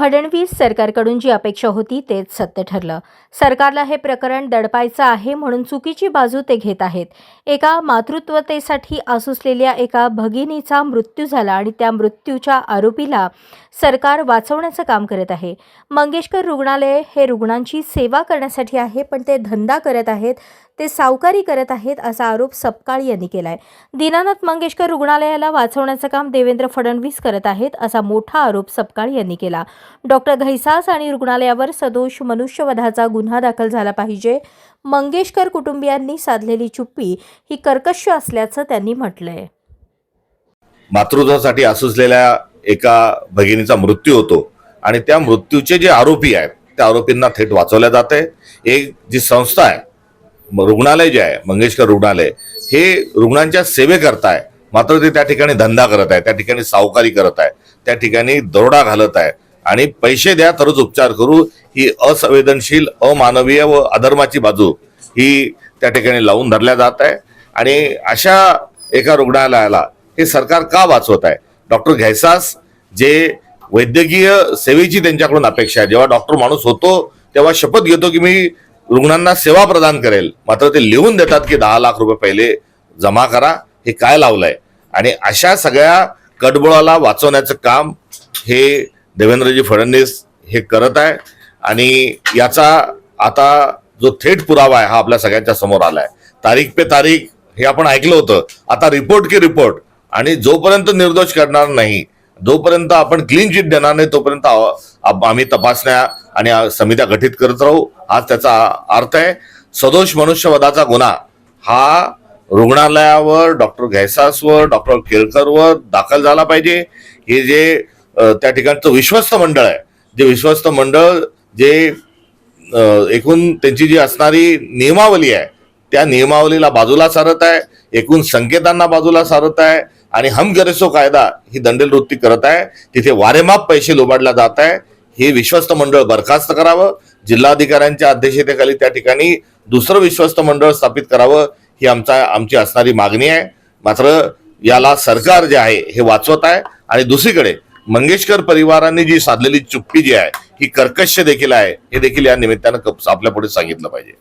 फडणवीस सरकारकडून जी अपेक्षा होती तेच सत्य ठरलं. सरकारला हे प्रकरण दडपायचं आहे म्हणून चुकीची बाजू ते घेत आहेत. एका मातृत्वतेसाठी आसुसलेल्या एका भगिनीचा मृत्यू झाला आणि त्या मृत्यूच्या आरोपीला सरकार वाचवण्याचं काम करत आहे. मंगेशकर रुग्णालय हे रुग्णांची सेवा करण्यासाठी आहे पण ते धंदा करत आहेत ते सावकारी करत आहेत असा आरोप सपकाळ यांनी केला आहे दीनानाथ मंगेशकर रुग्णालयाला वाचवण्याचं काम देवेंद्र फडणवीस करत आहेत असा मोठा आरोप सपकाळ यांनी केला. डॉक्टर घैसास आणि रुग्णालयावर सदोष मनुष्यवधाचा गुन्हा दाखल झाला पाहिजे. मंगेशकर कुटुंबियांनी साधलेली चुप्पी ही कर्कश असल्याचं त्यांनी म्हटलंय. मातृत्वासाठी आसुसलेल्या एका भगिनीचा मृत्यू होतो आणि त्या मृत्यूचे जे आरोपी आहेत त्या आरोपींना थेट वाचवल्या जाते एक जी संस्था आहे रुग्णालय जे आहे मंगेशकर रुग्णालय हे रुग्णांच्या सेवेकरता आहे मात्र ते त्या ठिकाणी धंदा करत आहे त्या ठिकाणी सावकारी करत आहे त्या ठिकाणी दरोडा घालत आहे. आणि पैसे द्या तरच उपचार करू. ही असंवेदनशील अमानवीय व अधर्माची बाजू ही त्या ठिकाणी लावून धरल्या जात आहे. आणि अशा एका रुग्णालयाला हे सरकार का वाचवत आहे? डॉक्टर घ्यायसास जे वैद्यकीय सेवेची त्यांच्याकडून अपेक्षा आहे. जेव्हा डॉक्टर माणूस होतो तेव्हा शपथ घेतो की मी रुग्णांना सेवा प्रदान करेल. मात्र ते लिहून देतात की दहा लाख रुपये पहिले जमा करा. हे काय लावलंय? आणि अशा सगळ्या कडबोळाला वाचवण्याचं काम हे देवेंद्रजी फडणवीस हे करत आहे आणि याचा आता जो थेट पुरावा आहे हा आपल्या सगळ्यांच्या समोर आलाय. तारीख पे तारीख हे आपण ऐकलं होतं. आता रिपोर्ट की रिपोर्ट आणि जोपर्यंत निर्दोष करणार नाही जोपर्यंत आपण क्लीन चिट देणार नाही तोपर्यंत आम्ही तपासण्या आणि समित्या गठीत करत राहू. हाच त्याचा अर्थ आहे. सदोष मनुष्यवधाचा गुन्हा हा रुग्णालयावर डॉक्टर घैसासवर डॉक्टर केळकरवर दाखल झाला पाहिजे. हे जे त्या ठिकाणचं विश्वस्त मंडळ आहे. जे विश्वस्त मंडळ जे एकूण त्यांची जी असणारी नियमावली आहे त्या नियमावलीला बाजूला सारत आहे एकूण संकेतांना बाजूला सारत आहे आणि हम गरेसो कायदा ही दंडेल वृत्ती करत आहे. तिथे वारेमाप पैसे लोबाडला जात आहे. हे विश्वस्त मंडळ बरखास्त करावं. जिल्हाधिकाऱ्यांच्या अध्यक्षतेखाली त्या ठिकाणी दुसरं विश्वस्त मंडळ स्थापित करावं ही आमचा आमची असणारी मागणी आहे. मात्र याला सरकार जे आहे हे वाचवत आहे आणि दुसरीकडे मंगेशकर परिवारांनी जी साधलेली चुप्पी जी आहे ही कर्कश देखील आहे हे देखील या निमित्तानं आपल्या पुढे सांगितलं पाहिजे.